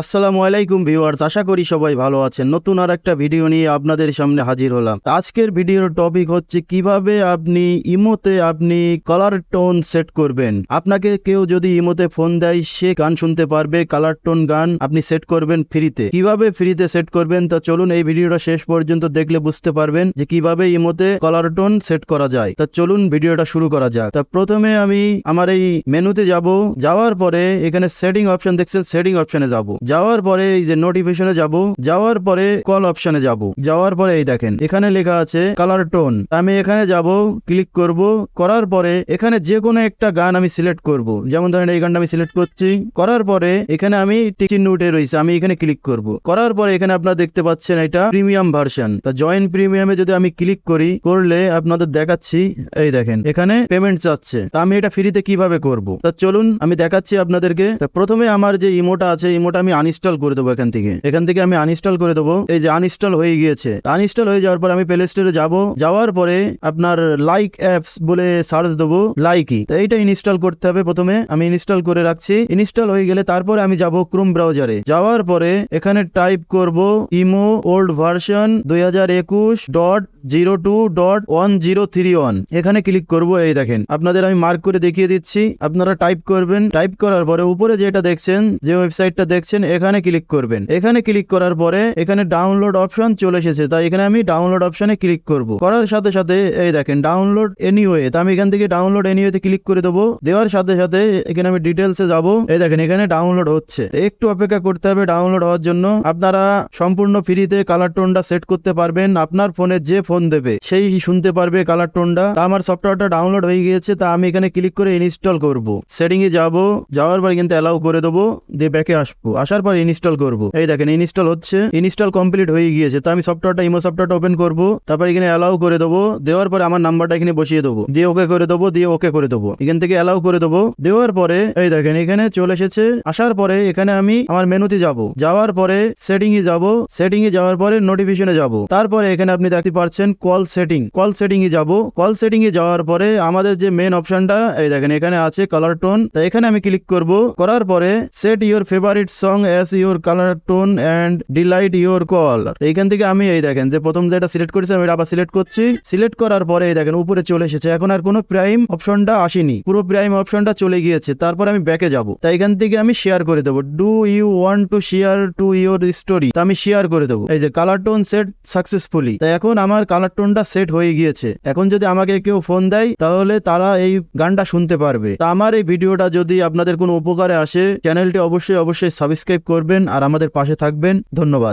আসসালামু আলাইকুম ভিউয়ার্স, আশা করি সবাই ভালো আছেন। নতুন আর একটা ভিডিও নিয়ে আপনাদের সামনে হাজির হলাম। আজকের ভিডিওর টপিক হচ্ছে কীভাবে আপনি ইমোতে আপনি কালার টোন সেট করবেন। আপনাকে কেউ যদি ইমোতে ফোন দেয়, সে গান শুনতে পারবে কালার টোন গান আপনি সেট করবেন ফ্রিতে কীভাবে ফ্রিতে সেট করবেন? তা চলুন এই ভিডিওটা শেষ পর্যন্ত দেখলে বুঝতে পারবেন যে কীভাবে ইমোতে কালার টোন সেট করা যায়। তা চলুন ভিডিওটা শুরু করা যাক। তা প্রথমে আমি আমার এই মেনুতে যাব। যাওয়ার পরে এখানে সেটিং অপশন দেখছেন সেটিং অপশনে যাব। যাওয়ার পরে এই যে নোটিফিকেশনে যাব, যাওয়ার পরে কল অপশনে যাব। যাওয়ার পরে এই দেখেন, এখানে লেখা আছে কালার টোন আমি এখানে যাব ক্লিক করব, করার পরে এখানে যে কোনো একটা গান আমি সিলেক্ট করব। যেমন ধরেন এই গানটা আমি সিলেক্ট করছি, করার পরে এখানে আমি চিহ্ন উঠে রয়েছে, আমি এখানে ক্লিক করব। করার পরে এখানে আপনারা দেখতে পাচ্ছেন এটা প্রিমিয়াম ভার্সন তা জয়েন প্রিমিয়ামে যদি আমি ক্লিক করি, করলে আপনাদের দেখাচ্ছি, এই দেখেন, এখানে পেমেন্ট চাচ্ছে তা আমি এটা ফ্রিতে কীভাবে করব? তা চলুন, আমি দেখাচ্ছি আপনাদেরকে। প্রথমে আমার যে ইমোটা আছে ইমোটা আমি আনইনস্টল করে দেবো এখান থেকে। এখান থেকে আমি আনইনস্টল করে দেবো। এই যে আনইনস্টল হয়ে গিয়েছে। আনইনস্টল হয়ে যাওয়ার পর আমি প্লে স্টোরে যাব। যাওয়ার পরে আপনার লাইক অ্যাপস বলে সার্চ দেবো লাইকি তো এইটা ইনস্টল করতে হবে প্রথমে। আমি ইনস্টল করে রাখছি। ইনস্টল হয়ে গেলে তারপরে আমি যাব ক্রোম ব্রাউজারে যাওয়ার পরে এখানে টাইপ করব ইমো ওল্ড ভার্সন দুই হাজার একুশ dot zero two dot one zero three one এখানে ক্লিক করব, এই দেখেন। আপনাদের আমি মার্ক করে দেখিয়ে দিচ্ছি। আপনারা টাইপ করবেন। টাইপ করার পরে উপরে যেটা দেখছেন, যে ওয়েবসাইটটা দেখছেন, এখানে ক্লিক করবেন। এখানে ক্লিক করার পরে এখানে ডাউনলোড অপশন চলে এসেছে। তাই এখানে আমি ডাউনলোড অপশনে ক্লিক করব। করার সাথে সাথে, এই দেখেন ডাউনলোড এনিওয়ে তা আমি এখান থেকে ডাউনলোড এনিওয়েতে ক্লিক করে দেবো। দেওয়ার সাথে সাথে এখানে আমি ডিটেলসে যাব। এই দেখেন, এখানে ডাউনলোড হচ্ছে। একটু অপেক্ষা করতে হবে ডাউনলোড হওয়ার জন্য। আপনারা সম্পূর্ণ ফ্রিতে কালার টোনটা সেট করতে পারবেন। আপনার ফোনে যে ফোন দেবে? সেই শুনতে পারবে কালার টোনটা তা আমার সফটওয়্যারটা ডাউনলোড হয়ে গিয়েছে, তা আমি এখানে ক্লিক করে ইনস্টল করব। সেটিং এ যাব, যাওয়ার পর কিন্তু অ্যালাউ করে দেবো, দিয়ে ব্যাকে আসব। আসার পর ইনস্টল করব। এই দেখেন ইনস্টল হচ্ছে। ইনস্টল কমপ্লিট হয়ে গিয়েছে। তা আমি সফটওয়্যারটা ইমো সফটওয়্যারটা ওপেন করব। তারপর এখানে অ্যালাউ করে দেবো। দেওয়ার পরে আমার নাম্বারটা এখানে বসিয়ে দেবো। দিয়ে ওকে করে দেবো, দিয়ে ওকে করে দেবো। এখান থেকে অ্যালাউ করে দেবো। দেওয়ার পরে, এই দেখেন, এখানে চলে এসেছে। আসার পরে এখানে আমি আমার মেনুতে যাব। যাওয়ার পরে সেটিং এ যাব। সেটিং এ যাওয়ার পরে নোটিফিকেশনে যাব। তারপরে এখানে আপনি দেখতে পাচ্ছেন কল সেটিং কল সেটিং এ যাব। কল সেটিং এ যাওয়ার পরে আমাদের যে মেন অপশনটা এই দেখেন, এখানে আছে কালার টোন তো এখানে আমি ক্লিক করব। করার পরে set your favourite song as your caller tone and delight your call এইখান থেকে আমি, এই দেখেন, যে প্রথম যেটা সিলেক্ট করেছি, আমি আবার সিলেক্ট করছি। সিলেক্ট করার পরে, এই দেখেন, উপরে চলে এসেছে। এখন আর কোনো প্রাইম অপশনটা আসেনি। পুরো প্রাইম অপশনটা চলে গিয়েছে। তারপর আমি ব্যাকে যাব। তাই এখান থেকে আমি শেয়ার করে দেবো। Do you want to share to your story তা আমি শেয়ার করে দেবো। এই যে কালার টোন সেট সাকসেসফুলি তাই এখন আমার কালার টোনটা সেট হয়ে গিয়েছে। এখন যদি আমাকে কেউ ফোন দেয়, তাহলে তারা এই গানটা শুনতে পারবে। তা আমার এই ভিডিওটা যদি আপনাদের কোনো উপকারে আসে চ্যানেলটি অবশ্যই অবশ্যই সাবস্ক্রাইব করবেন আর আমাদের পাশে থাকবেন। ধন্যবাদ।